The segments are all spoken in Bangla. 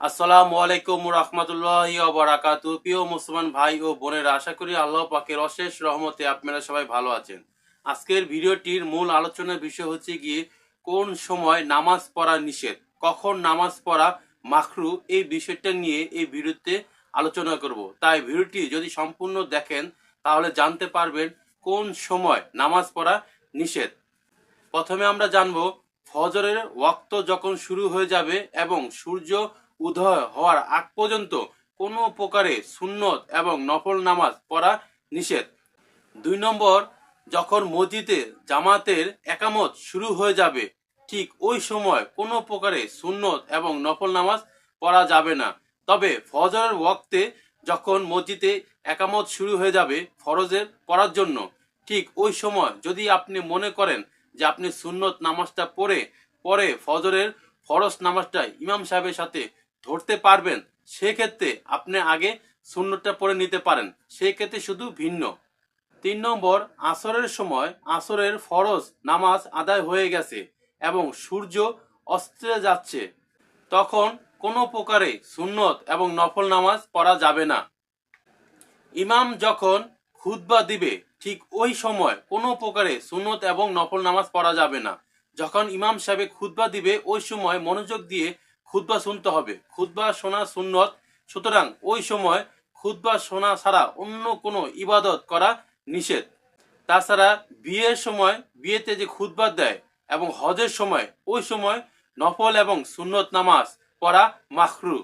আসসালামু আলাইকুম রহমতুল্লাহ বারাকাতু প্রিয় মুসলমান ভাই ও বোনেরা, আশা করি আল্লাহ পাকের অশেষ রহমতে আপনারা সবাই ভালো আছেন। আজকের ভিডিওটির মূল আলোচনার বিষয় হচ্ছে গিয়ে, কোন সময় নামাজ পড়া নিষেধ, কখন নামাজ পড়া মাখরু এই বিষয়টা নিয়ে এই ভিডিওতে আলোচনা করব। তাই ভিডিওটি যদি সম্পূর্ণ দেখেন, তাহলে জানতে পারবেন কোন সময় নামাজ পড়া নিষেধ। প্রথমে আমরা জানব, ফজরের ওয়াক্ত যখন শুরু হয়ে যাবে এবং সূর্য উদয় হওয়ার আগ পর্যন্ত কোনো প্রকারে সুন্নত এবং নফল নামাজ পড়া নিষেধ। দুই নম্বর, যখন মসজিদে জামাতের একামত শুরু হয়ে যাবে, ঠিক ওই সময় কোনো প্রকারে সুন্নত এবং নফল নামাজ পড়া যাবে না। তবে ফজরের ওয়াক্তে যখন মসজিদে একামত শুরু হয়ে যাবে ফরজের পড়ার জন্য, ঠিক ওই সময় যদি আপনি মনে করেন যে আপনি সুন্নত নামাজটা পড়ে, পরে ফজরের ফরজ নামাজটা ইমাম সাহেবের সাথে ধরতে পারবেন, সেক্ষেত্রে আপনি আগে সুন্নতটা পরে নিতে পারেন। সেক্ষেত্রে শুধু ভিন্ন। তিন নম্বর, আসরের সময় আসরের ফরজ নামাজ আদায় হয়ে গেছে এবং সূর্য অস্ত্রে যাচ্ছে। তখন কোনো প্রকারে সুন্নত এবং নফল নামাজ পড়া যাবে না। ইমাম যখন খুতবা দিবে, ঠিক ওই সময় কোনো প্রকারে সুন্নত এবং নফল নামাজ পড়া যাবে না। যখন ইমাম সাহেব খুতবা দিবে, ওই সময় মনোযোগ দিয়ে খুতবা শুনতে হবে। খুতবা শোনা সুন্নত। সুতরাং ওই সময় খুতবা শোনা ছাড়া অন্য কোনো ইবাদত করা নিষেধ। তাছাড়া বিয়ের সময় বিয়েতে যে খুতবা দেয় এবং হজের সময়, ওই সময় নফল এবং সুন্নত নামাজ পড়া মাখরু।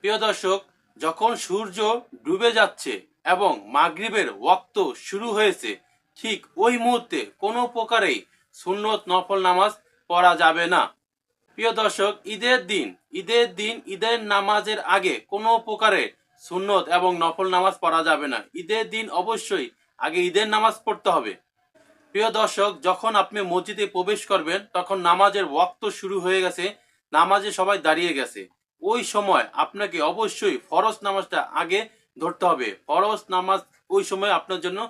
প্রিয় দর্শক, যখন সূর্য ডুবে যাচ্ছে এবং মাগরিবের ওয়াক্ত শুরু হয়েছে, ঠিক ওই মুহূর্তে কোনো প্রকারেই সুন্নত নফল নামাজ পড়া যাবে না। প্রিয় দর্শক, ঈদের দিন ঈদের দিন, ঈদের নামাজের আগে কোনো প্রকারে সুন্নত এবং নফল নামাজ পড়া যাবে না। ঈদের দিন অবশ্যই আগে ঈদের নামাজ পড়তে হবে। প্রিয় দর্শক, যখন আপনি মসজিদে প্রবেশ করবেন, তখন নামাজের ওয়াক্ত শুরু হয়ে গেছে, নামাজে সবাই দাঁড়িয়ে গেছে। ওই সময় আপনাকে অবশ্যই ফরজ নামাজটা আগে ধরতে হবে। ফরজ নামাজ ওই সময় আপনার জন্য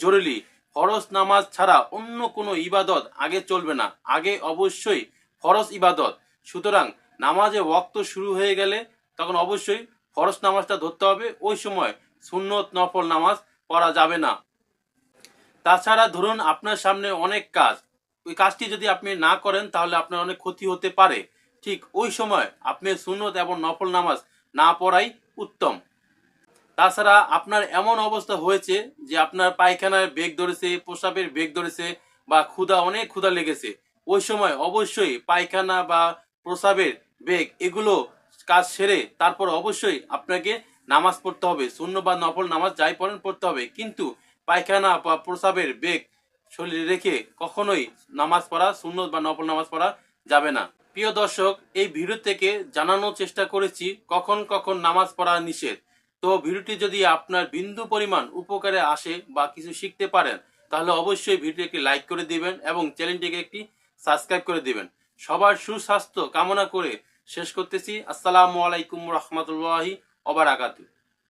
জরুরি। ফরজ নামাজ ছাড়া অন্য কোনো ইবাদত আগে চলবে না। আগে অবশ্যই ফরজ ইবাদত। সুতরাং নামাজে ওয়াক্ত শুরু হয়ে গেলে তখন অবশ্যই ফরজ নামাজটা ধরতে হবে। ওই সময় সুন্নত নফল নামাজ পড়া যাবে না। তাছাড়া ধরুন আপনার সামনে অনেক কাজ। ওই কাজটি যদি আপনি না করেন তাহলে আপনার অনেক ক্ষতি হতে পারে। ঠিক ওই সময় আপনি সুন্নত এবং নফল নামাজ না পড়াই উত্তম। তাছাড়া আপনার এমন অবস্থা হয়েছে যে আপনার পায়খানার বেগ ধরেছে প্রসাবের বেগ ধরেছে বা ক্ষুধা, অনেক ক্ষুধা লেগেছে। ওই সময় অবশ্যই পায়খানা বা প্রসাবের বেগ এগুলো কাজ সেরে তারপর অবশ্যই আপনাকে নামাজ পড়তে হবে। শূন্য বা নফল নামাজ যাই পড়েন, পড়তে হবে। কিন্তু পায়খানা বা প্রসাবের বেগ শরীরে রেখে কখনোই নামাজ পড়া, শূন্য বা নফল নামাজ পড়া যাবে না। প্রিয় দর্শক, এই ভিডিও থেকে জানানোর চেষ্টা করেছি, কখন কখন নামাজ পড়া নিষেধ। তো ভিডিওটি যদি আপনার বিন্দু পরিমাণ উপকারে আসে বা কিছু শিখতে পারেন, তাহলে অবশ্যই ভিডিওটি একটি লাইক করে দিবেন এবং চ্যানেলটিকে একটি সাবস্ক্রাইব করে দিবেন। সবার সুস্বাস্থ্য কামনা করে শেষ করতেছি। আসসালামু আলাইকুম রহমতুল্লাহি ওবারাকাতু